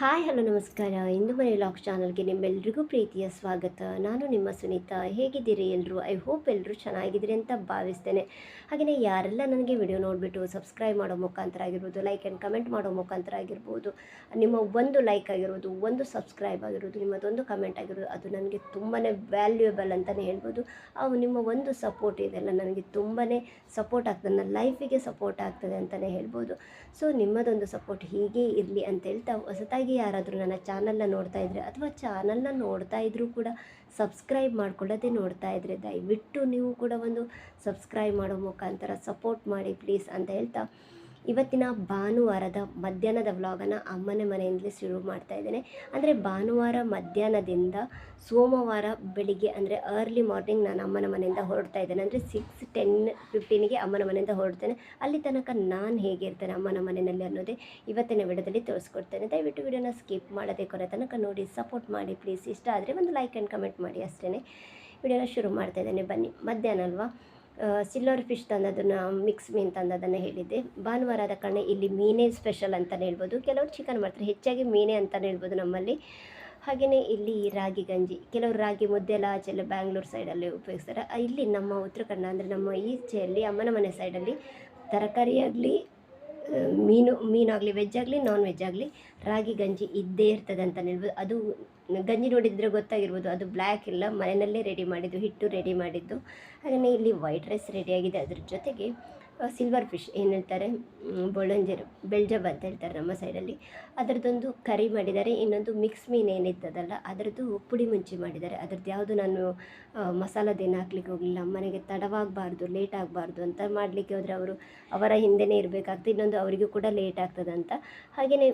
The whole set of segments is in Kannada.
ಹಾಯ್, ಹಲೋ, ನಮಸ್ಕಾರ. ಇಂದು ಮನೆ ಲಾಕ್ ಚಾನಲ್ಗೆ ನಿಮ್ಮೆಲ್ರಿಗೂ ಪ್ರೀತಿಯ ಸ್ವಾಗತ. ನಾನು ನಿಮ್ಮ ಸುನೀತಾ. ಹೇಗಿದ್ದೀರಿ ಎಲ್ಲರೂ ಐ ಹೋಪ್ ಎಲ್ಲರೂ ಚೆನ್ನಾಗಿದ್ದೀರಿ ಅಂತ ಭಾವಿಸ್ತೇನೆ. ಹಾಗೆಯೇ ಯಾರೆಲ್ಲ ನನಗೆ ವಿಡಿಯೋ ನೋಡಿಬಿಟ್ಟು ಸಬ್ಸ್ಕ್ರೈಬ್ ಮಾಡೋ ಮುಖಾಂತರ ಆಗಿರ್ಬೋದು, ಲೈಕ್ ಆ್ಯಂಡ್ ಕಮೆಂಟ್ ಮಾಡೋ ಮುಖಾಂತರ ಆಗಿರ್ಬೋದು, ನಿಮ್ಮ ಒಂದು ಲೈಕ್ ಆಗಿರ್ಬೋದು ಒಂದು ಸಬ್ಸ್ಕ್ರೈಬ್ ಆಗಿರೋದು, ನಿಮ್ಮದೊಂದು ಕಮೆಂಟ್ ಆಗಿರೋದು, ಅದು ನನಗೆ ತುಂಬಾ ವ್ಯಾಲ್ಯೂಯಬಲ್ ಅಂತಲೇ ಹೇಳ್ಬೋದು. ಅವು ನಿಮ್ಮ ಒಂದು ಸಪೋರ್ಟ್ ಇದೆಲ್ಲ ನನಗೆ ತುಂಬಾ ಸಪೋರ್ಟ್ ಆಗ್ತದೆ, ನನ್ನ ಲೈಫಿಗೆ ಸಪೋರ್ಟ್ ಆಗ್ತದೆ ಅಂತಲೇ ಹೇಳ್ಬೋದು. ಸೊ ನಿಮ್ಮದೊಂದು ಸಪೋರ್ಟ್ ಹೀಗೆ ಇರಲಿ ಅಂತ ಹೇಳ್ತಾ ಹೊಸತಾಗಿ ಯಾರಾದರೂ ನನ್ನ ಚಾನಲ್ನ ನೋಡ್ತಾ ಇದ್ದರೆ ಅಥವಾ ಚಾನಲ್ನ ನೋಡ್ತಾ ಇದ್ದರೂ ಕೂಡ ಸಬ್ಸ್ಕ್ರೈಬ್ ಮಾಡ್ಕೊಳ್ಳೋದೆ ನೋಡ್ತಾ ಇದ್ದರೆ ದಯವಿಟ್ಟು ನೀವು ಕೂಡ ಒಂದು ಸಬ್ಸ್ಕ್ರೈಬ್ ಮಾಡೋ ಮುಖಾಂತರ ಸಪೋರ್ಟ್ ಮಾಡಿ ಪ್ಲೀಸ್ ಅಂತ ಹೇಳ್ತಾ ಇವತ್ತಿನ ಭಾನುವಾರದ ಮಧ್ಯಾಹ್ನದ ವ್ಲಾಗನ್ನು ಅಮ್ಮನ ಮನೆಯಿಂದಲೇ ಶುರು ಮಾಡ್ತಾ ಇದ್ದೇನೆ. ಅಂದರೆ ಭಾನುವಾರ ಮಧ್ಯಾಹ್ನದಿಂದ ಸೋಮವಾರ ಬೆಳಿಗ್ಗೆ, ಅಂದರೆ ಅರ್ಲಿ ಮಾರ್ನಿಂಗ್ ನಾನು ಅಮ್ಮನ ಮನೆಯಿಂದ ಹೊರಡ್ತಾ ಇದ್ದೇನೆ. ಅಂದರೆ ಸಿಕ್ಸ್ ಟೆನ್ ಫಿಫ್ಟೀನಿಗೆ ಅಮ್ಮನ ಮನೆಯಿಂದ ಹೊರಡ್ತೇನೆ. ಅಲ್ಲಿ ತನಕ ನಾನು ಹೇಗಿರ್ತೇನೆ ಅಮ್ಮನ ಮನೆಯಲ್ಲಿ ಅನ್ನೋದೇ ಇವತ್ತಿನ ವಿಡಿಯೋದಲ್ಲಿ ತೋರಿಸ್ಕೊಡ್ತೇನೆ. ದಯವಿಟ್ಟು ವಿಡಿಯೋನ ಸ್ಕಿಪ್ ಮಾಡದೆ ಕೊನೆ ತನಕ ನೋಡಿ ಸಪೋರ್ಟ್ ಮಾಡಿ ಪ್ಲೀಸ್ ಇಷ್ಟ ಆದರೆ ಒಂದು ಲೈಕ್ ಆ್ಯಂಡ್ ಕಮೆಂಟ್ ಮಾಡಿ ಅಷ್ಟೇ ವಿಡಿಯೋನ ಶುರು ಮಾಡ್ತಾ ಇದ್ದೇನೆ. ಬನ್ನಿ, ಮಧ್ಯಾಹ್ನ ಅಲ್ವಾ? ಸಿಲ್ವರ್ ಫಿಶ್ ತಂದದನ್ನು ಮಿಕ್ಸ್ ಮೀನು ತಂದದನ್ನು ಹೇಳಿದ್ದೆ. ಭಾನುವಾರ ಆದ ಕಾರಣ ಇಲ್ಲಿ ಮೀನೇ ಸ್ಪೆಷಲ್ ಅಂತಲೇ ಹೇಳ್ಬೋದು. ಕೆಲವರು ಚಿಕನ್ ಮಾಡ್ತಾರೆ. ಹೆಚ್ಚಾಗಿ ಮೀನೇ ಅಂತಲೇ ಹೇಳ್ಬೋದು ನಮ್ಮಲ್ಲಿ. ಹಾಗೆಯೇ ಇಲ್ಲಿ ರಾಗಿ ಗಂಜಿ. ಕೆಲವರು ರಾಗಿ ಮುದ್ದೆ ಎಲ್ಲ ಆಚೆಲ್ಲ ಬ್ಯಾಂಗ್ಳೂರು ಸೈಡಲ್ಲಿ ಉಪಯೋಗಿಸ್ತಾರೆ. ಇಲ್ಲಿ ನಮ್ಮ ಉತ್ತರ ಕನ್ನಡ ಅಂದರೆ ನಮ್ಮ ಈಚೆಯಲ್ಲಿ ಅಮ್ಮನ ಮನೆ ಸೈಡಲ್ಲಿ ತರಕಾರಿ ಆಗಲಿ ಮೀನು, ಮೀನಾಗಲಿ ವೆಜ್ ಆಗಲಿ ನಾನ್ ವೆಜ್ ಆಗಲಿ ರಾಗಿ, ಗಂಜಿ ಇದ್ದೇ ಇರ್ತದೆ ಅಂತ ಹೇಳ್ಬೋದು ಅದು ಗಂಜಿ ನೋಡಿದರೆ ಗೊತ್ತಾಗಿರ್ಬೋದು, ಅದು ಬ್ಲ್ಯಾಕ್ ಇಲ್ಲ, ಮನೆಯಲ್ಲೇ ರೆಡಿ ಮಾಡಿದ್ದು, ಹಿಟ್ಟು ರೆಡಿ ಮಾಡಿದ್ದು. ಹಾಗೆಯೇ ಇಲ್ಲಿ ವೈಟ್ ರೈಸ್ ರೆಡಿಯಾಗಿದೆ ಅದ್ರ ಜೊತೆಗೆ ಸಿಲ್ವರ್ ಫಿಶ್ ಏನು ಹೇಳ್ತಾರೆ? ಬೊಳಂಜರು ಬೆಳ್ಜಬ್ ಅಂತ ಹೇಳ್ತಾರೆ ನಮ್ಮ ಸೈಡಲ್ಲಿ ಅದರದ್ದೊಂದು ಕರಿ ಮಾಡಿದ್ದಾರೆ, ಇನ್ನೊಂದು ಮಿಕ್ಸ್ ಮೀನು ಏನಿತ್ತದಲ್ಲ ಅದರದ್ದು ಪುಡಿ ಮುಂಚಿ ಮಾಡಿದ್ದಾರೆ. ಅದ್ರದ್ದು ಯಾವುದು ನಾನು ಮಸಾಲದೇನು ಹಾಕ್ಲಿಕ್ಕೆ ಹೋಗಲಿಲ್ಲ. ಮನೆಗೆ ತಡವಾಗಬಾರ್ದು ಲೇಟ್ ಆಗಬಾರ್ದು ಅಂತ ಮಾಡಲಿಕ್ಕೆ ಹೋದರೆ ಅವರು ಅವರ ಹಿಂದೆನೇ ಇರಬೇಕಾಗ್ತದೆ, ಇನ್ನೊಂದು ಅವರಿಗೂ ಕೂಡ ಲೇಟ್ ಆಗ್ತದೆ ಅಂತ. ಹಾಗೆಯೇ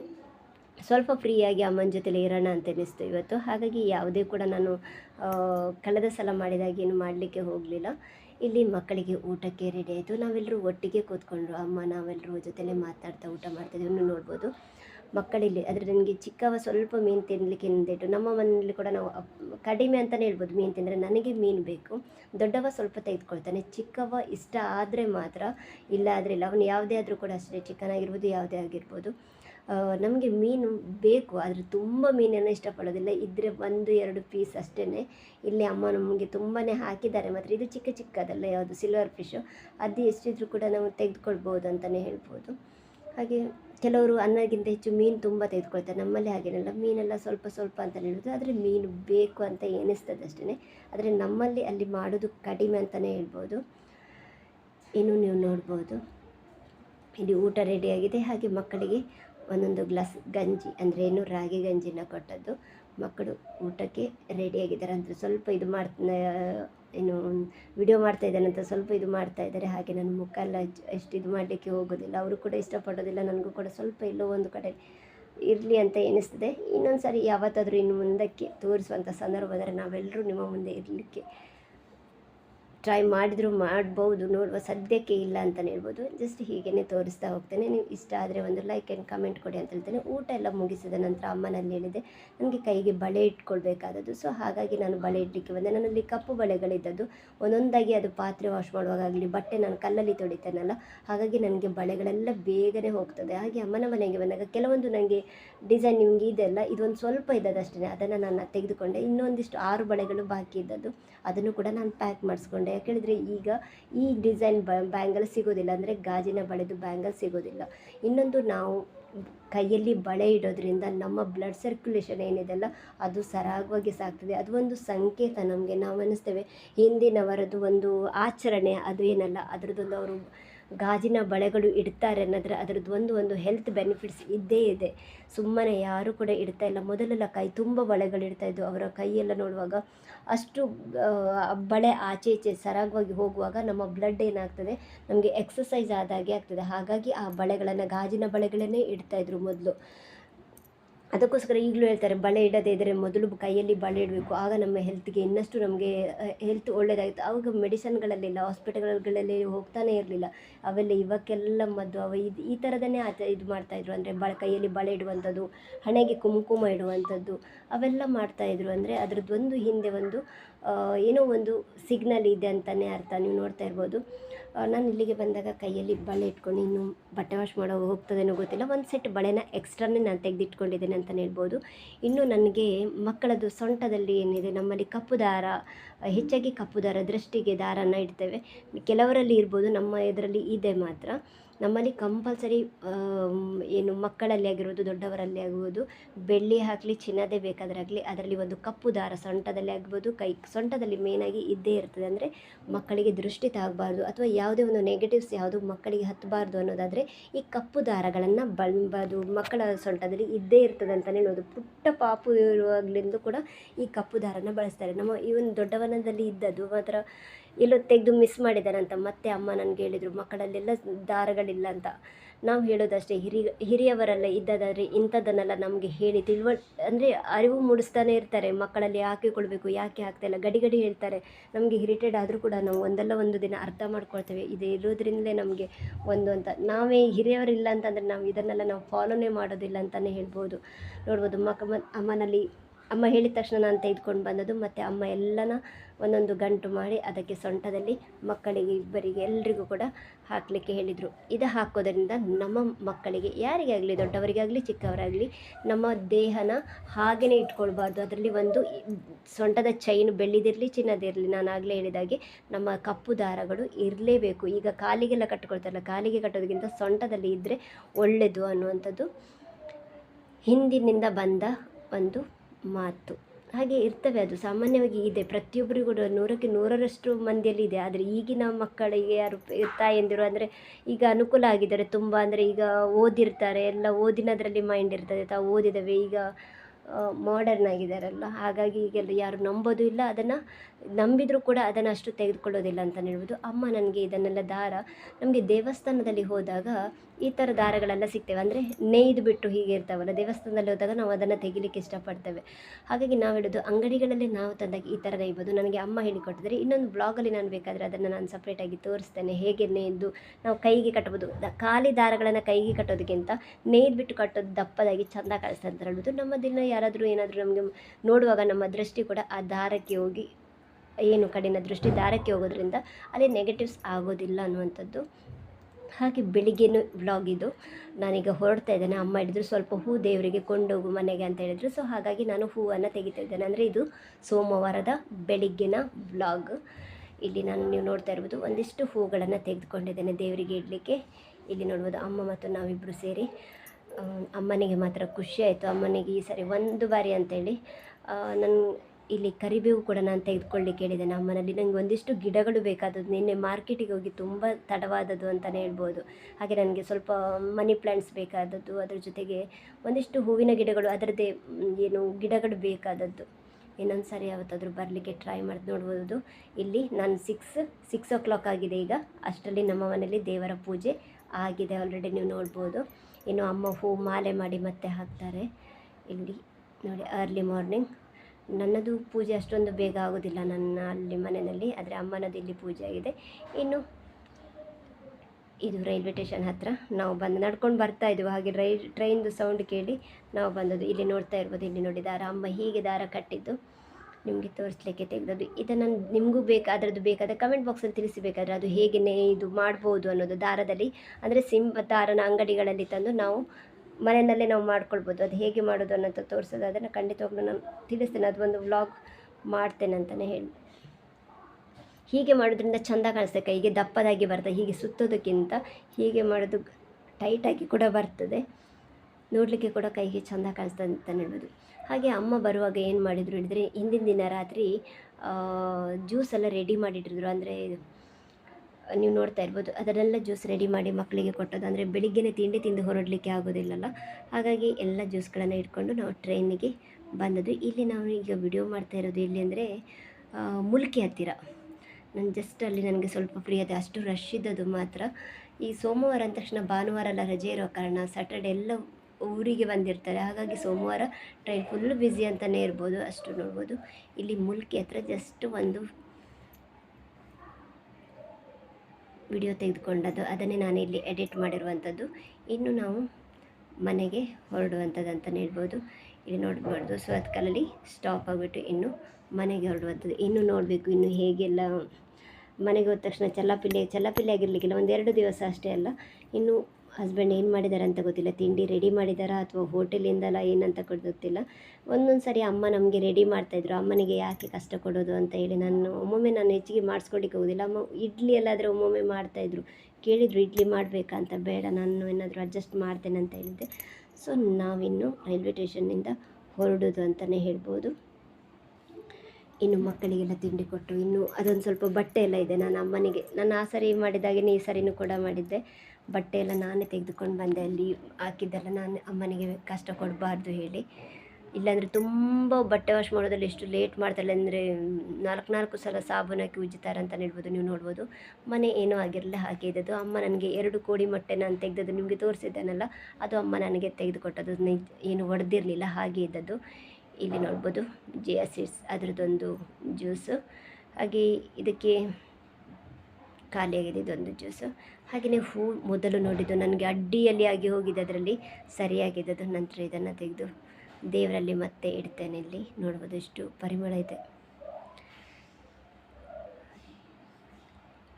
ಸ್ವಲ್ಪ ಫ್ರೀಯಾಗಿ ಅಮ್ಮನ ಜೊತೆಲಿ ಇರೋಣ ಅಂತ ಅನ್ನಿಸ್ತು ಇವತ್ತು. ಹಾಗಾಗಿ ಯಾವುದೇ ಕೂಡ ನಾನು ಕಳೆದ ಸಲ ಮಾಡಿದಾಗ ಏನು ಮಾಡಲಿಕ್ಕೆ ಹೋಗಲಿಲ್ಲ. ಇಲ್ಲಿ ಮಕ್ಕಳಿಗೆ ಊಟಕ್ಕೆ ರೆಡಿ ಆಯಿತು. ನಾವೆಲ್ಲರೂ ಒಟ್ಟಿಗೆ ಕೂತ್ಕೊಂಡ್ರು ಅಮ್ಮ ನಾವೆಲ್ಲರೂ ಜೊತೆಲೇ ಮಾತಾಡ್ತಾ ಊಟ ಮಾಡ್ತಿದ್ದೀವಿ ನೀವು ನೋಡ್ಬೋದು. ಮಕ್ಕಳಿಲ್ಲಿ ಆದರೆ ನನಗೆ ಚಿಕ್ಕವ ಸ್ವಲ್ಪ ಮೀನು ತಿನ್ನಲಿಕ್ಕೆ ಹಿಂದಿಟ್ಟು ನಮ್ಮ ಮನೆಯಲ್ಲಿ ಕೂಡ ನಾವು ಕಡಿಮೆ ಅಂತಲೇ ಹೇಳ್ಬೋದು ಮೀನು ತಿಂದರೆ ನನಗೆ ಮೀನು ಬೇಕು. ದೊಡ್ಡವ ಸ್ವಲ್ಪ ತೆಗೆದುಕೊಳ್ತಾನೆ. ಚಿಕ್ಕವ ಇಷ್ಟ ಆದರೆ ಮಾತ್ರ ಇಲ್ಲ ಆದರೆ ಇಲ್ಲ. ಅವನು ಯಾವುದೇ ಆದರೂ ಕೂಡ ಅಷ್ಟೇ ಚಿಕನ್ ಆಗಿರ್ಬೋದು ಯಾವುದೇ ಆಗಿರ್ಬೋದು. ನಮಗೆ ಮೀನು ಬೇಕು, ಆದರೆ ತುಂಬ ಮೀನನ್ನು ಇಷ್ಟಪಡೋದಿಲ್ಲ. ಇದ್ದರೆ ಒಂದು, ಎರಡು ಪೀಸ್ ಅಷ್ಟೇ ಇಲ್ಲಿ ಅಮ್ಮ ನಮಗೆ ತುಂಬಾ ಹಾಕಿದ್ದಾರೆ. ಮಾತ್ರ ಇದು ಚಿಕ್ಕ ಚಿಕ್ಕದಲ್ಲ, ಯಾವುದು ಸಿಲ್ವರ್ ಫಿಶು ಅದು ಎಷ್ಟಿದ್ರೂ ಕೂಡ ನಾವು ತೆಗೆದುಕೊಳ್ಬೋದು ಅಂತಲೇ ಹೇಳ್ಬೋದು. ಹಾಗೆ ಕೆಲವರು ಅನ್ನಕ್ಕಿಂತ ಹೆಚ್ಚು ಮೀನು ತುಂಬ ತೆಗೆದುಕೊಳ್ತಾರೆ. ನಮ್ಮಲ್ಲಿ ಹಾಗೇನಲ್ಲ, ಮೀನೆಲ್ಲ ಸ್ವಲ್ಪ ಸ್ವಲ್ಪ ಅಂತಲೇ ಹೇಳೋದು. ಆದರೆ ಮೀನು ಬೇಕು ಅಂತ ಎನಿಸ್ತದೆ ಅಷ್ಟೇ ಆದರೆ ನಮ್ಮಲ್ಲಿ ಅಲ್ಲಿ ಮಾಡೋದು ಕಡಿಮೆ ಅಂತಲೇ ಹೇಳ್ಬೋದು. ಇನ್ನು ನೀವು ನೋಡ್ಬೋದು. ಇಲ್ಲಿ ಊಟ ರೆಡಿಯಾಗಿದೆ ಹಾಗೆ ಮಕ್ಕಳಿಗೆ ಒಂದೊಂದು ಗ್ಲಾಸ್ ಗಂಜಿ, ಅಂದರೆ ಏನು ರಾಗಿ ಗಂಜಿನ ಕೊಟ್ಟದ್ದು. ಮಕ್ಕಳು ಊಟಕ್ಕೆ ರೆಡಿಯಾಗಿದ್ದಾರೆ ಅಂದರೆ ಸ್ವಲ್ಪ ಇದು ಮಾಡ್ತಾ ಏನು ವಿಡಿಯೋ ಮಾಡ್ತಾ ಇದ್ದಾನೆ ಅಂತ ಸ್ವಲ್ಪ ಇದು ಮಾಡ್ತಾ ಇದ್ದಾರೆ. ಹಾಗೆ ನನ್ನ ಮುಖ ಎಲ್ಲ ಅಷ್ಟು ಇದು ಮಾಡಲಿಕ್ಕೆ ಹೋಗೋದಿಲ್ಲ. ಅವರು ಕೂಡ ಇಷ್ಟಪಡೋದಿಲ್ಲ. ನನಗೂ ಕೂಡ ಸ್ವಲ್ಪ ಎಲ್ಲೋ ಒಂದು ಕಡೆ ಇರಲಿ ಅಂತ ಎನಿಸ್ತದೆ. ಇನ್ನೊಂದು ಸಾರಿ ಯಾವತ್ತಾದರೂ ಇನ್ನು ಮುಂದಕ್ಕೆ ತೋರಿಸುವಂಥ ಸಂದರ್ಭ ಬಂದರೆ ನಾವೆಲ್ಲರೂ ನಿಮ್ಮ ಮುಂದೆ ಇರಲಿಕ್ಕೆ ಟ್ರೈ ಮಾಡಿದರೂ ಮಾಡ್ಬೋದು, ನೋಡುವ ಸದ್ಯಕ್ಕೆ ಇಲ್ಲ ಅಂತಲೇ ಹೇಳ್ಬೋದು. ಜಸ್ಟ್ ಹೀಗೇ ತೋರಿಸ್ತಾ ಹೋಗ್ತೇನೆ. ನೀವು ಇಷ್ಟ ಆದರೆ ಒಂದು ಲೈಕ್ ಆ್ಯಂಡ್ ಕಮೆಂಟ್ ಕೊಡಿ ಅಂತ ಹೇಳ್ತೇನೆ. ಊಟ ಎಲ್ಲ ಮುಗಿಸಿದ ನಂತರ ಅಮ್ಮನಲ್ಲಿ ಹೇಳಿದೆ ನನಗೆ ಕೈಗೆ ಬಳೆ ಇಟ್ಕೊಳ್ಬೇಕಾದದ್ದು. ಸೊ ಹಾಗಾಗಿ ನಾನು ಬಳೆ ಇಡಲಿಕ್ಕೆ ಬಂದೆ. ನನ್ನಲ್ಲಿ ಕಪ್ಪು ಬಳೆಗಳಿದ್ದದ್ದು. ಒಂದೊಂದಾಗಿ ಅದು ಪಾತ್ರೆ ವಾಶ್ ಮಾಡುವಾಗಲಿ ಬಟ್ಟೆ ನಾನು ಕಲ್ಲಲ್ಲಿ ತೊಳಿತೇನಲ್ಲ, ಹಾಗಾಗಿ ನನಗೆ ಬಳೆಗಳೆಲ್ಲ ಬೇಗನೆ ಹೋಗ್ತದೆ. ಹಾಗೆ ಅಮ್ಮನ ಮನೆಗೆ ಬಂದಾಗ ಕೆಲವೊಂದು ನನಗೆ ಡಿಸೈನ್ ನಿಮಗೆ ಇದೆಲ್ಲ ಇದೊಂದು ಸ್ವಲ್ಪ ಇದ್ದದಷ್ಟೇ ಅದನ್ನು ನಾನು ತೆಗೆದುಕೊಂಡೆ. ಇನ್ನೊಂದಿಷ್ಟು ಆರು ಬಳೆಗಳು ಬಾಕಿ ಇದ್ದದ್ದು. ಅದನ್ನು ಕೂಡ ನಾನು ಪ್ಯಾಕ್ ಮಾಡಿಸ್ಕೊಂಡೆ. ಯಾಕೆ ಹೇಳಿದರೆ ಈಗ ಈ ಡಿಸೈನ್ ಬ್ಯಾಂಗಲ್ ಸಿಗೋದಿಲ್ಲ ಅಂದರೆ ಗಾಜಿನ ಬಳೆದು ಬ್ಯಾಂಗಲ್ ಸಿಗೋದಿಲ್ಲ. ಇನ್ನೊಂದು ನಾವು ಕೈಯಲ್ಲಿ ಬಳೆ ಇಡೋದ್ರಿಂದ ನಮ್ಮ ಬ್ಲಡ್ ಸರ್ಕ್ಯುಲೇಷನ್ ಏನಿದೆಲ್ಲ ಅದು ಸರಾಗವಾಗಿ ಸಾಗ್ತದೆ ಅದು ಒಂದು ಸಂಕೇತ ನಮಗೆ ನಾವು ಅನ್ನಿಸ್ತೇವೆ ಹಿಂದಿನವರದ್ದು ಒಂದು ಆಚರಣೆ ಅದು ಏನಲ್ಲ, ಅದರದ್ದೊಂದು ಅವರು ಗಾಜಿನ ಬಳೆಗಳು ಇಡ್ತಾರೆ ಅನ್ನೋದ್ರೆ ಅದರದ್ದು ಒಂದು ಒಂದು ಹೆಲ್ತ್ ಬೆನಿಫಿಟ್ಸ್ ಇದ್ದೇ ಇದೆ. ಸುಮ್ಮನೆ ಯಾರು ಕೂಡ ಇಡ್ತಾ ಇಲ್ಲ. ಮೊದಲೆಲ್ಲ ಕೈ ತುಂಬ ಬಳೆಗಳು ಇಡ್ತಾ ಇದ್ದವು ಅವರ ಕೈಯೆಲ್ಲ ನೋಡುವಾಗ ಅಷ್ಟು ಬಳೆ ಆಚೆ ಈಚೆ ಸರಾಗವಾಗಿ ಹೋಗುವಾಗ ನಮ್ಮ ಬ್ಲಡ್ ಏನಾಗ್ತದೆ? ನಮಗೆ ಎಕ್ಸಸೈಸ್ ಆದಾಗೆ ಆಗ್ತದೆ. ಹಾಗಾಗಿ ಆ ಬಳೆಗಳನ್ನು ಗಾಜಿನ ಬಳೆಗಳನ್ನೇ ಇಡ್ತಾಯಿದ್ರು ಮೊದಲು. ಅದಕ್ಕೋಸ್ಕರ ಈಗಲೂ ಹೇಳ್ತಾರೆ, ಬಳೆ ಇಡದೇ ಇದ್ದರೆ ಮೊದಲು ಕೈಯಲ್ಲಿ ಬಳೆ ಇಡಬೇಕು. ಆಗ ನಮ್ಮ ಹೆಲ್ತ್ಗೆ ಇನ್ನಷ್ಟು ನಮಗೆ ಹೆಲ್ತ್ ಒಳ್ಳೆಯದಾಗಿತ್ತು ಆವಾಗ ಮೆಡಿಸನ್ಗಳಲ್ಲಿಲ್ಲ ಹಾಸ್ಪಿಟಲ್ಗಳಲ್ಲಿ ಹೋಗ್ತಾನೆ ಇರಲಿಲ್ಲ. ಅವೆಲ್ಲ ಇವಕ್ಕೆಲ್ಲ ಮದ್ದು, ಅವ ಇದು, ಈ ಥರದನ್ನೇ ಆಚ ಇದು ಮಾಡ್ತಾಯಿದ್ರು ಅಂದರೆ ಬಳ ಕೈಯಲ್ಲಿ ಬಳೆ ಇಡುವಂಥದ್ದು, ಹಣೆಗೆ ಕುಂಕುಮ ಇಡುವಂಥದ್ದು, ಅವೆಲ್ಲ ಮಾಡ್ತಾಯಿದ್ರು ಅಂದರೆ ಅದರದ್ದೊಂದು ಹಿಂದೆ ಒಂದು ಏನೋ ಒಂದು ಸಿಗ್ನಲ್ ಇದೆ ಅಂತಲೇ ಅರ್ಥ. ನೀವು ನೋಡ್ತಾ ಇರ್ಬೋದು. ನಾನು ಇಲ್ಲಿಗೆ ಬಂದಾಗ ಕೈಯಲ್ಲಿ ಬಳೆ ಇಟ್ಕೊಂಡು ಇನ್ನು ಬಟ್ಟೆ ವಾಶ್ ಮಾಡೋ ಹೋಗ್ತದೇನೋ ಗೊತ್ತಿಲ್ಲ. ಒಂದು ಸೆಟ್ ಬಳೆನ ಎಕ್ಸ್ಟ್ರಾನೇ ನಾನು ತೆಗೆದಿಟ್ಕೊಂಡಿದ್ದೇನೆ ಅಂತಲೇ ಹೇಳ್ಬೋದು. ಇನ್ನು ನನಗೆ ಮಕ್ಕಳದ್ದು ಸೊಂಟದಲ್ಲಿ ಏನಿದೆ, ನಮ್ಮಲ್ಲಿ ಕಪ್ಪು ದಾರ, ಹೆಚ್ಚಾಗಿ ಕಪ್ಪು ದಾರ, ದೃಷ್ಟಿಗೆ ದಾರನ ಇಡ್ತೇವೆ. ಕೆಲವರಲ್ಲಿ ಇರ್ಬೋದು, ನಮ್ಮ ಇದರಲ್ಲಿ ಇದೆ ಮಾತ್ರ. ನಮ್ಮಲ್ಲಿ ಕಂಪಲ್ಸರಿ ಏನು ಮಕ್ಕಳಲ್ಲಿ ಆಗಿರ್ಬೋದು, ದೊಡ್ಡವರಲ್ಲಿ ಆಗ್ಬೋದು ಬೆಳ್ಳಿ ಹಾಕಲಿ, ಚಿನ್ನದೇ ಬೇಕಾದರಾಗಲಿ, ಅದರಲ್ಲಿ ಒಂದು ಕಪ್ಪು ದಾರ ಸೊಂಟದಲ್ಲಿ ಆಗ್ಬೋದು, ಕೈ, ಸೊಂಟದಲ್ಲಿ ಮೇನಾಗಿ ಇದ್ದೇ ಇರ್ತದೆ. ಅಂದರೆ ಮಕ್ಕಳಿಗೆ ದೃಷ್ಟಿ ತಾಗಬಾರ್ದು, ಅಥವಾ ಯಾವುದೇ ಒಂದು ನೆಗೆಟಿವ್ಸ್ ಯಾವುದು ಮಕ್ಕಳಿಗೆ ಹತ್ತಬಾರ್ದು ಅನ್ನೋದಾದರೆ, ಈ ಕಪ್ಪು ದಾರಗಳನ್ನು ಬಳಬಾರ್ದು ಮಕ್ಕಳ ಸೊಂಟದಲ್ಲಿ ಇದ್ದೇ ಇರ್ತದೆ ಅಂತಲೇ ಹೇಳೋದು ಪುಟ್ಟ ಪಾಪು ಇರುವಾಗಲಿಂದ ಕೂಡ ಈ ಕಪ್ಪು ದಾರನ ಬಳಸ್ತಾರೆ. ನಮ್ಮ ಈ ಒಂದು ದೊಡ್ಡವನದಲ್ಲಿ ಇದ್ದದ್ದು ಮಾತ್ರ ಎಲ್ಲೋ ತೆಗೆದು ಮಿಸ್ ಮಾಡಿದ್ದಾರಂತ ಮತ್ತೆ ಅಮ್ಮ ನನಗೆ ಹೇಳಿದರು, ಮಕ್ಕಳಲ್ಲೆಲ್ಲ ದಾರಗಳಿಲ್ಲ ಅಂತ. ನಾವು ಹೇಳೋದಷ್ಟೇ, ಹಿರಿ, ಹಿರಿಯವರೆಲ್ಲ ಇದ್ದದಾದರೆ ಇಂಥದ್ದನ್ನೆಲ್ಲ ನಮಗೆ ಹೇಳಿ ತಿಳುವ, ಅಂದರೆ ಅರಿವು ಮೂಡಿಸ್ತಾನೆ ಇರ್ತಾರೆ, ಮಕ್ಕಳಲ್ಲಿ ಹಾಕಿಕೊಳ್ಬೇಕು ಯಾಕೆ ಆಗ್ತಾಯಿಲ್ಲ ಗಡಿ ಗಡಿ ಹೇಳ್ತಾರೆ. ನಮಗೆ ಹಿರಿಟೇಡ್ ಆದರೂ ಕೂಡ ನಾವು ಒಂದಲ್ಲ ಒಂದು ದಿನ ಅರ್ಥ ಮಾಡ್ಕೊಳ್ತೇವೆ, ಇದು ಇರೋದ್ರಿಂದಲೇ ನಮಗೆ ಒಂದು ಅಂತ. ನಾವೇ ಹಿರಿಯವರಿಲ್ಲ ಅಂತಂದರೆ ನಾವು ಇದನ್ನೆಲ್ಲ ನಾವು ಫಾಲೋನೇ ಮಾಡೋದಿಲ್ಲ ಅಂತಲೇ ಹೇಳ್ಬೋದು. ನೋಡ್ಬೋದು, ಮಕ್ಕ ಅಮ್ಮನಲ್ಲಿ ಅಮ್ಮ ಹೇಳಿದ ತಕ್ಷಣ ನಾನು ತೆಗೆದುಕೊಂಡು ಬಂದದ್ದು ಮತ್ತು ಅಮ್ಮ ಎಲ್ಲನ ಒಂದೊಂದು ಗಂಟು ಮಾಡಿ ಅದಕ್ಕೆ ಸೊಂಟದಲ್ಲಿ ಮಕ್ಕಳಿಗೆ ಇಬ್ಬರಿಗೆ ಎಲ್ರಿಗೂ ಕೂಡ ಹಾಕಲಿಕ್ಕೆ ಹೇಳಿದರು. ಇದು ಹಾಕೋದರಿಂದ ನಮ್ಮ ಮಕ್ಕಳಿಗೆ ಯಾರಿಗೆ ಆಗಲಿ ದೊಡ್ಡವರಿಗಾಗಲಿ ಚಿಕ್ಕವರಾಗಲಿ ನಮ್ಮ ದೇಹನ ಹಾಗೆಯೇ ಇಟ್ಕೊಳ್ಬಾರ್ದು. ಅದರಲ್ಲಿ ಒಂದು ಸೊಂಟದ ಚೈನ್ ಬೆಳ್ಳಿದಿರಲಿ, ಚಿನ್ನದಿರಲಿ, ನಾನು ಆಗಲೇ ಹೇಳಿದಾಗೆ ನಮ್ಮ ಕಪ್ಪು ದಾರಗಳು ಇರಲೇಬೇಕು. ಈಗ ಕಾಲಿಗೆಲ್ಲ ಕಟ್ಟಿಕೊಳ್ತಾರಲ್ಲ ಕಾಲಿಗೆ ಕಟ್ಟೋದಕ್ಕಿಂತ ಸೊಂಟದಲ್ಲಿ ಇದ್ದರೆ ಒಳ್ಳೆಯದು ಅನ್ನುವಂಥದ್ದು ಹಿಂದಿನಿಂದ ಬಂದ ಒಂದು ಮಾತು. ಹಾಗೆ ಇರ್ತವೆ ಅದು. ಸಾಮಾನ್ಯವಾಗಿ ಇದೆ. ಪ್ರತಿಯೊಬ್ಬರಿಗೂ ಕೂಡ ನೂರಕ್ಕೆ ನೂರರಷ್ಟು ಮಂದಿಯಲ್ಲಿ ಇದೆ. ಆದರೆ ಈಗಿನ ಮಕ್ಕಳಿಗೆ ಯಾರು ತಾಯಂದಿರು ಅಂದರೆ ಈಗ ಅನುಕೂಲ ಆಗಿದ್ದಾರೆ. ತುಂಬ ಅಂದರೆ ಈಗ ಓದಿರ್ತಾರೆ. ಎಲ್ಲ ಓದಿನದರಲ್ಲಿ ಮೈಂಡ್ ಇರ್ತದೆ. ತಾವು ಓದಿದವೆ. ಈಗ ಮಾಡರ್ನ್ ಆಗಿದ್ದಾರಲ್ಲ ಹಾಗಾಗಿ ಈಗೆಲ್ಲ ಯಾರು ನಂಬೋದು ಇಲ್ಲ, ಅದನ್ನು ನಂಬಿದರೂ ಕೂಡ ಅದನ್ನು ಅಷ್ಟು ತೆಗೆದುಕೊಳ್ಳೋದಿಲ್ಲ ಅಂತ ಹೇಳ್ಬೋದು. ಅಮ್ಮ ನನಗೆ ಇದನ್ನೆಲ್ಲ ದಾರ. ನಮಗೆ ದೇವಸ್ಥಾನದಲ್ಲಿ ಹೋದಾಗ ಈ ಥರ ದಾರಗಳೆಲ್ಲ ಸಿಗ್ತೇವೆ. ಅಂದರೆ ನೇಯ್ದು ಬಿಟ್ಟು ಹೀಗೆ ಇರ್ತಾವಲ್ಲ, ದೇವಸ್ಥಾನದಲ್ಲಿ ಹೋದಾಗ ನಾವು ಅದನ್ನು ತೆಗಿಲಿಕ್ಕೆ ಇಷ್ಟಪಡ್ತೇವೆ. ಹಾಗಾಗಿ ನಾವು ಹೇಳೋದು, ಅಂಗಡಿಗಳಲ್ಲಿ ನಾವು ತಂದಾಗ ಈ ಥರ ನೇಯ್ಬೋದು. ನನಗೆ ಅಮ್ಮ ಹೇಳಿಕೊಟ್ಟಿದ್ದಾರೆ, ಇನ್ನೊಂದು ಬ್ಲಾಗಲ್ಲಿ ನಾನು ಬೇಕಾದರೆ ಅದನ್ನು ನಾನು ಸಪ್ರೇಟಾಗಿ ತೋರಿಸ್ತೇನೆ. ಹೇಗೆ ನೇಯ್ದು ನಾವು ಕೈಗೆ ಕಟ್ಬೋದು ಖಾಲಿ ದಾರಗಳನ್ನು ಕೈಗೆ ಕಟ್ಟೋದಕ್ಕಿಂತ ನೇಯ್ದು ಬಿಟ್ಟು ಕಟ್ಟೋದು ದಪ್ಪದಾಗಿ ಚಂದ ಅಂತ ಹೇಳ್ಬೋದು. ನಮ್ಮ ದಿನ ಯಾರಾದರೂ ಏನಾದರೂ ನಮಗೆ ನೋಡುವಾಗ ನಮ್ಮ ದೃಷ್ಟಿ ಕೂಡ ಆ ದಾರಕ್ಕೆ ಹೋಗಿ, ಏನು ಕಡಿನ ದೃಷ್ಟಿ ದಾರಕ್ಕೆ ಹೋಗೋದ್ರಿಂದ ಅಲ್ಲಿ ನೆಗೆಟಿವ್ಸ್ ಆಗೋದಿಲ್ಲ ಅನ್ನುವಂಥದ್ದು. ಹಾಗೆ ಬೆಳಿಗ್ಗೆನೂ ವ್ಲಾಗ್ ಇದು. ನಾನೀಗ ಹೊರಡ್ತಾ ಇದ್ದೇನೆ, ಅಮ್ಮ ಹೇಳಿದ್ರು ಸ್ವಲ್ಪ ಹೂ ದೇವರಿಗೆ ಕೊಂಡೋಗು ಮನೆಗೆ ಅಂತ ಹೇಳಿದ್ರು. ಸೊ ಹಾಗಾಗಿ ನಾನು ಹೂವನ್ನು ತೆಗಿತಾ ಇದ್ದೇನೆ. ಅಂದರೆ ಇದು ಸೋಮವಾರದ ಬೆಳಿಗ್ಗಿನ ವ್ಲಾಗ್ ಇಲ್ಲಿ ನಾನು ನೀವು ನೋಡ್ತಾ ಇರ್ಬೋದು, ಒಂದಿಷ್ಟು ಹೂಗಳನ್ನು ತೆಗೆದುಕೊಂಡಿದ್ದೇನೆ ದೇವರಿಗೆ ಇಡಲಿಕ್ಕೆ. ಇಲ್ಲಿ ನೋಡ್ಬೋದು ಅಮ್ಮ ಮತ್ತು ನಾವಿಬ್ಬರು ಸೇರಿ. ಅಮ್ಮನಿಗೆ ಮಾತ್ರ ಖುಷಿ ಆಯಿತು. ಅಮ್ಮನಿಗೆ ಈ ಸರಿ ಒಂದು ಬಾರಿ ಅಂತೇಳಿ ನಾನು ಇಲ್ಲಿ ಕರಿಬೇವು ಕೂಡ ನಾನು ತೆಗೆದುಕೊಳ್ಳಿಕ್ಕೆ ಹೇಳಿದೆ ಅಮ್ಮನಲ್ಲಿ ನನಗೆ ಒಂದಿಷ್ಟು ಗಿಡಗಳು ಬೇಕಾದದ್ದು. ನಿನ್ನೆ ಮಾರ್ಕೆಟಿಗೆ ಹೋಗಿ ತುಂಬ ತಡವಾದದ್ದು ಅಂತಲೇ ಹೇಳ್ಬೋದು. ಹಾಗೆ ನನಗೆ ಸ್ವಲ್ಪ ಮನಿ ಪ್ಲ್ಯಾಂಟ್ಸ್ ಬೇಕಾದದ್ದು, ಅದರ ಜೊತೆಗೆ ಒಂದಿಷ್ಟು ಹೂವಿನ ಗಿಡಗಳು, ಅದರದ್ದೇ ಏನು ಗಿಡಗಳು ಬೇಕಾದದ್ದು. ಇನ್ನೊಂದು ಸಾರಿ ಯಾವತ್ತಾದರೂ ಬರಲಿಕ್ಕೆ ಟ್ರೈ ಮಾಡಿ ನೋಡ್ಬೋದು. ಇಲ್ಲಿ ನಾನು ಸಿಕ್ಸ್ ಸಿಕ್ಸ್ ಓ ಕ್ಲಾಕ್ ಆಗಿದೆ ಈಗ. ಅಷ್ಟರಲ್ಲಿ ನಮ್ಮ ಮನೆಯಲ್ಲಿ ದೇವರ ಪೂಜೆ ಆಗಿದೆ ಆಲ್ರೆಡಿ ನೀವು ನೋಡ್ಬೋದು. ಇನ್ನು ಅಮ್ಮ ಹೂ ಮಾಲೆ ಮಾಡಿ ಮತ್ತೆ ಹಾಕ್ತಾರೆ. ಇಲ್ಲಿ ನೋಡಿ ಅರ್ಲಿ ಮಾರ್ನಿಂಗ್ ನನ್ನದು ಪೂಜೆ ಅಷ್ಟೊಂದು ಬೇಗ ಆಗೋದಿಲ್ಲ ನನ್ನ ಅಲ್ಲಿ ಮನೆಯಲ್ಲಿ, ಆದರೆ ಅಮ್ಮನದು ಇಲ್ಲಿ ಪೂಜೆ ಆಗಿದೆ. ಇನ್ನು ಇದು ರೈಲ್ವೆ ಸ್ಟೇಷನ್ ಹತ್ತಿರ ನಾವು ಬಂದು ನಡ್ಕೊಂಡು ಬರ್ತಾ ಇದ್ವಿ. ಹಾಗೆ ರೈ ಟ್ರೈನ್ದು ಸೌಂಡ್ ಕೇಳಿ ನಾವು ಬಂದದ್ದು. ಇಲ್ಲಿ ನೋಡ್ತಾ ಇರ್ಬೋದು. ಇಲ್ಲಿ ನೋಡಿ, ದಾರ, ಅಮ್ಮ ಹೀಗೆ ದಾರ ಕಟ್ಟಿದ್ದು. ನಿಮಗೆ ತೋರಿಸ್ಲಿಕ್ಕೆ ತೆಗೆದದ್ದು. ಇದನ್ನು ನಿಮಗೂ ಬೇಕು, ಅದರದ್ದು ಬೇಕಾದ ಕಮೆಂಟ್ ಬಾಕ್ಸಲ್ಲಿ ತಿಳಿಸಬೇಕಾದ್ರೆ ಅದು ಹೇಗೆ ಇದು ಮಾಡ್ಬೋದು ಅನ್ನೋದು ದಾರದಲ್ಲಿ. ಅಂದರೆ ಸಿಂ ದಾರನ ಅಂಗಡಿಗಳಲ್ಲಿ ತಂದು ನಾವು ಮನೆಯಲ್ಲೇ ನಾವು ಮಾಡ್ಕೊಳ್ಬೋದು. ಅದು ಹೇಗೆ ಮಾಡೋದು ಅನ್ನೋದು ತೋರಿಸೋದು ಅದನ್ನು ಖಂಡಿತವಾಗ್ಲೂ ನಾನು ತಿಳಿಸ್ತೇನೆ. ಅದೊಂದು ವ್ಲಾಗ್ ಮಾಡ್ತೇನೆ ಅಂತಲೇ ಹೇಳಿ. ಹೀಗೆ ಮಾಡೋದ್ರಿಂದ ಚೆಂದ ಕಾಣಿಸ್ತದೆ. ಕೈಗೆ ದಪ್ಪದಾಗಿ ಬರ್ತದೆ. ಹೀಗೆ ಸುತ್ತೋದಕ್ಕಿಂತ ಹೀಗೆ ಮಾಡೋದು ಟೈಟಾಗಿ ಕೂಡ ಬರ್ತದೆ. ನೋಡಲಿಕ್ಕೆ ಕೂಡ ಕೈಗೆ ಚೆಂದ ಕಾಣಿಸ್ತದೆ ಅಂತ ಹೇಳ್ಬೋದು. ಹಾಗೆ ಅಮ್ಮ ಬರುವಾಗ ಏನು ಮಾಡಿದರು ಹೇಳಿದರೆ, ಹಿಂದಿನ ದಿನ ರಾತ್ರಿ ಜ್ಯೂಸ್ ಎಲ್ಲ ರೆಡಿ ಮಾಡಿಟ್ಟಿದ್ರು. ಅಂದರೆ, ನೀವು ನೋಡ್ತಾ ಇರ್ಬೋದು, ಅದನ್ನೆಲ್ಲ ಜ್ಯೂಸ್ ರೆಡಿ ಮಾಡಿ ಮಕ್ಕಳಿಗೆ ಕೊಟ್ಟದ್ದು. ಅಂದರೆ, ಬೆಳಿಗ್ಗೆನೇ ತಿಂಡಿ ತಿಂದು ಹೊರಡಲಿಕ್ಕೆ ಆಗೋದಿಲ್ಲಲ್ಲ. ಹಾಗಾಗಿ ಎಲ್ಲ ಜ್ಯೂಸ್ಗಳನ್ನು ಇಟ್ಕೊಂಡು ನಾವು ಟ್ರೈನಿಗೆ ಬಂದದ್ದು. ಇಲ್ಲಿ ನಾವು ಈಗ ವಿಡಿಯೋ ಮಾಡ್ತಾ ಇರೋದು ಇಲ್ಲಿ ಅಂದರೆ ಮುಲ್ಕಿ ಹತ್ತಿರ. ನಾನು ಜಸ್ಟ್ ಅಲ್ಲಿ ನನಗೆ ಸ್ವಲ್ಪ ಫ್ರೀ ಅದೇ ಅಷ್ಟು ರಶ್ ಇದ್ದದ್ದು ಮಾತ್ರ. ಈ ಸೋಮವಾರ ಅಂದ ತಕ್ಷಣ ಭಾನುವಾರ ಎಲ್ಲ ರಜೆ ಇರೋ ಕಾರಣ ಸ್ಯಾಟರ್ಡೆ ಎಲ್ಲ ಊರಿಗೆ ಬಂದಿರ್ತಾರೆ. ಹಾಗಾಗಿ ಸೋಮವಾರ ಟ್ರೈನ್ ಫುಲ್ ಬ್ಯುಸಿ ಅಂತಲೇ ಇರ್ಬೋದು, ಅಷ್ಟು ನೋಡ್ಬೋದು. ಇಲ್ಲಿ ಮುಲ್ಕಿ ಹತ್ರ ಜಸ್ಟ್ ಒಂದು ವಿಡಿಯೋ ತೆಗೆದುಕೊಂಡದ್ದು. ಅದನ್ನೇ ನಾನು ಇಲ್ಲಿ ಎಡಿಟ್ ಮಾಡಿರುವಂಥದ್ದು. ಇನ್ನು ನಾವು ಮನೆಗೆ ಹೊರಡುವಂಥದ್ದು ಅಂತಲೇ ಹೇಳ್ಬೋದು ಇಲ್ಲಿ ನೋಡ್ಬಾರ್ದು ಸ್ವತ್ಕಾಲಲ್ಲಿ ಸ್ಟಾಪ್ ಆಗಿಬಿಟ್ಟು ಇನ್ನು ಮನೆಗೆ ಹೊರಡುವಂಥದ್ದು. ಇನ್ನು ನೋಡಬೇಕು, ಇನ್ನು ಹೇಗೆಲ್ಲ ಮನೆಗೆ ಹೋದ ತಕ್ಷಣ ಚಲ್ಲಾಪಿಲ್ಲಿ ಚಲ್ಲಾಪಿಲ್ಲಿ ಆಗಿರಲಿಕ್ಕಿಲ್ಲ ಒಂದೆರಡು ದಿವಸ ಅಷ್ಟೇ ಅಲ್ಲ. ಇನ್ನು ಹಸ್ಬೆಂಡ್ ಏನು ಮಾಡಿದ್ದಾರೆ ಅಂತ ಗೊತ್ತಿಲ್ಲ. ತಿಂಡಿ ರೆಡಿ ಮಾಡಿದಾರ ಅಥವಾ ಹೋಟೆಲಿಂದಲ್ಲ ಏನಂತ ಗೊತ್ತಿಲ್ಲ. ಒಂದೊಂದು ಸಾರಿ ಅಮ್ಮ ನಮಗೆ ರೆಡಿ ಮಾಡ್ತಾಯಿದ್ರು ಅಮ್ಮನಿಗೆ ಯಾಕೆ ಕಷ್ಟ ಕೊಡೋದು ಅಂತ ಹೇಳಿ ನಾನು ಒಮ್ಮೊಮ್ಮೆ ನಾನು ಹೆಚ್ಚಿಗೆ ಮಾಡಿಸ್ಕೊಳ್ಲಿಕ್ಕೆ ಹೋಗೋದಿಲ್ಲ. ಅಮ್ಮ ಇಡ್ಲಿ ಎಲ್ಲಾದರೂ ಒಮ್ಮೊಮ್ಮೆ ಮಾಡ್ತಾಯಿದ್ರು ಕೇಳಿದರು ಇಡ್ಲಿ ಮಾಡಬೇಕಂತ ಬೇಡ, ನಾನು ಏನಾದರೂ ಅಡ್ಜಸ್ಟ್ ಮಾಡ್ತೇನೆ ಅಂತ ಹೇಳಿದ್ದೆ. ಸೊ ನಾವಿನ್ನು ರೈಲ್ವೆ ಸ್ಟೇಷನ್ನಿಂದ ಹೊರಡೋದು ಅಂತಲೇ ಹೇಳ್ಬೋದು. ಇನ್ನು ಮಕ್ಕಳಿಗೆಲ್ಲ ತಿಂಡಿ ಕೊಟ್ಟು ಇನ್ನು ಅದೊಂದು ಸ್ವಲ್ಪ ಬಟ್ಟೆ ಎಲ್ಲ ಇದೆ. ನಾನು ಅಮ್ಮನಿಗೆ, ನಾನು ಆ ಸರಿ ಮಾಡಿದಾಗೆ ಈ ಸರಿನೂ ಕೂಡ ಮಾಡಿದ್ದೆ. ಬಟ್ಟೆ ಎಲ್ಲ ನಾನೇ ತೆಗೆದುಕೊಂಡು ಬಂದೆ ಅಲ್ಲಿ ಹಾಕಿದ್ದೆಲ್ಲ ನಾನು ಅಮ್ಮನಿಗೆ ಕಷ್ಟ ಕೊಡಬಾರ್ದು ಹೇಳಿ. ಇಲ್ಲಾಂದರೆ ತುಂಬ ಬಟ್ಟೆ ವಾಶ್ ಮಾಡೋದ್ರಲ್ಲಿ ಎಷ್ಟು ಲೇಟ್ ಮಾಡ್ತಾರೆ ಅಂದರೆ ನಾಲ್ಕು ನಾಲ್ಕು ಸಲ ಸಾಬೂನು ಹಾಕಿ ಉಜ್ಜುತ್ತಾರೆ ಅಂತ ಹೇಳ್ಬೋದು, ನೀವು ನೋಡ್ಬೋದು. ಮನೆ ಏನೂ ಆಗಿರಲಿಲ್ಲ ಹಾಗೆ ಇದ್ದದ್ದು. ಅಮ್ಮ ನನಗೆ ಎರಡು ಕೋಡಿ ಮೊಟ್ಟೆ ನಾನು ತೆಗೆದದ್ದು ನಿಮಗೆ ತೋರಿಸಿದ್ದೇನಲ್ಲ, ಅದು ಅಮ್ಮ ನನಗೆ ತೆಗೆದುಕೊಟ್ಟದ್ದು. ಏನು ಒಡೆದಿರಲಿಲ್ಲ ಹಾಗೆ ಇದ್ದದ್ದು. ಇಲ್ಲಿ ನೋಡ್ಬೋದು ಜಿಯಾ ಸೀಡ್ಸ್ ಅದರದ್ದೊಂದು ಜ್ಯೂಸು ಹಾಗೆ ಇದಕ್ಕೆ ಖಾಲಿಯಾಗಿದೆ ಇದೊಂದು ಜ್ಯೂಸು ಹಾಗೆಯೇ ಹೂ ಮೊದಲು ನೋಡಿದ್ದು ನನಗೆ ಅಡ್ಡಿಯಲ್ಲಿ ಆಗಿ ಹೋಗಿದೆ, ಅದರಲ್ಲಿ ಸರಿಯಾಗಿದ್ದದು ನಂತರ ಇದನ್ನು ತೆಗೆದು ದೇವರಲ್ಲಿ ಮತ್ತೆ ಇಡ್ತೇನೆ. ಇಲ್ಲಿ ನೋಡ್ಬೋದು ಎಷ್ಟು ಪರಿಮಳ ಇದೆ.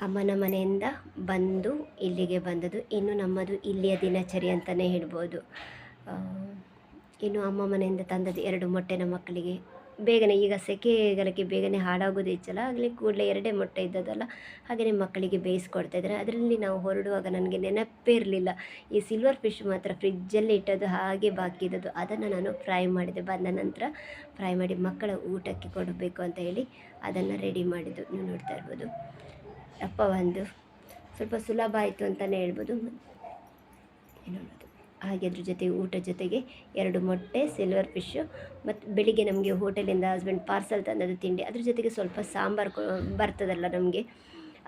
ಅಮ್ಮನ ಮನೆಯಿಂದ ಬಂದು ಇಲ್ಲಿಗೆ ಬಂದದ್ದು. ಇನ್ನು ನಮ್ಮದು ಇಲ್ಲಿಯ ದಿನಚರಿ ಅಂತಲೇ ಹೇಳ್ಬೋದು. ಇನ್ನು ಅಮ್ಮ ಮನೆಯಿಂದ ತಂದದ್ದು ಎರಡು ಮೊಟ್ಟೆನ ಮಕ್ಕಳಿಗೆ. ಬೇಗನೆ ಈಗ ಸೆಕೆಗಾಲಕ್ಕೆ ಬೇಗನೆ ಹಾಳಾಗೋದು ಹೆಚ್ಚಲ್ಲ ಆಗಲೇ ಕೂಡಲೇ ಎರಡೇ ಮೊಟ್ಟೆ ಇದ್ದದಲ್ಲ ಹಾಗೆಯೇ ಮಕ್ಕಳಿಗೆ ಬೇಯಿಸ್ಕೊಡ್ತಾ ಇದ್ದಾರೆ. ಅದರಲ್ಲಿ ನಾವು ಹೊರಡುವಾಗ ನನಗೆ ನೆನಪೇ ಇರಲಿಲ್ಲ. ಈ ಸಿಲ್ವರ್ ಫಿಶ್ ಮಾತ್ರ ಫ್ರಿಜ್ಜಲ್ಲಿ ಇಟ್ಟದ್ದು, ಹಾಗೆ ಬಾಕಿ ಇದ್ದದ್ದು. ಅದನ್ನು ನಾನು ಫ್ರೈ ಮಾಡಿದೆ. ಬಂದ ನಂತರ ಫ್ರೈ ಮಾಡಿ ಮಕ್ಕಳ ಊಟಕ್ಕೆ ಕೊಡಬೇಕು ಅಂತ ಹೇಳಿ ಅದನ್ನು ರೆಡಿ ಮಾಡಿದ್ದು. ನೀವು ನೋಡ್ತಾ ಇರ್ಬೋದು. ಅಪ್ಪ ಒಂದು ಸ್ವಲ್ಪ ಸುಲಭ ಆಯಿತು ಅಂತಲೇ ಹೇಳ್ಬೋದು. ಏನು ಹಾಗೆ ಅದ್ರ ಜೊತೆ ಊಟ ಜೊತೆಗೆ ಎರಡು ಮೊಟ್ಟೆ ಸಿಲ್ವರ್ ಫಿಶ್ಶು ಮತ್ತು ಬೆಳಿಗ್ಗೆ ನಮಗೆ ಹೋಟೆಲಿಂದ ಹಸ್ಬೆಂಡ್ ಪಾರ್ಸಲ್ ತಂದದ್ದು ತಿಂಡಿ. ಅದ್ರ ಜೊತೆಗೆ ಸ್ವಲ್ಪ ಸಾಂಬಾರು ಬರ್ತದಲ್ಲ ನಮಗೆ.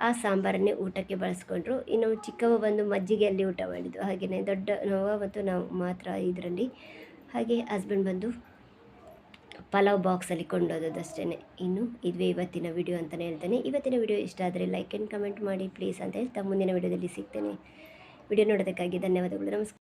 ಆ ಸಾಂಬಾರನ್ನೇ ಊಟಕ್ಕೆ ಬಳಸ್ಕೊಂಡ್ರು. ಇನ್ನು ಚಿಕ್ಕವ ಬಂದು ಮಜ್ಜಿಗೆಯಲ್ಲಿ ಊಟ ಮಾಡಿದ್ದು. ಹಾಗೆಯೇ ದೊಡ್ಡ ನೋವ ಮತ್ತು ನಾವು ಮಾತ್ರ ಇದರಲ್ಲಿ. ಹಾಗೆ ಹಸ್ಬೆಂಡ್ ಬಂದು ಪಲಾವ್ ಬಾಕ್ಸಲ್ಲಿ ಕೊಂಡೋದದ್ದು ಅಷ್ಟೇ ಇನ್ನು ಇದುವೇ ಇವತ್ತಿನ ವಿಡಿಯೋ ಅಂತಲೇ ಹೇಳ್ತೇನೆ. ಇವತ್ತಿನ ವಿಡಿಯೋ ಇಷ್ಟ ಆದರೆ ಲೈಕ್ ಆ್ಯಂಡ್ ಕಮೆಂಟ್ ಮಾಡಿ ಪ್ಲೀಸ್ ಅಂತ ಹೇಳ್ತಾ ಮುಂದಿನ ವಿಡಿಯೋದಲ್ಲಿ ಸಿಗ್ತೇನೆ. ವಿಡಿಯೋ ನೋಡೋದಕ್ಕಾಗಿ ಧನ್ಯವಾದಗಳು. ನಮಸ್ಕಾರ.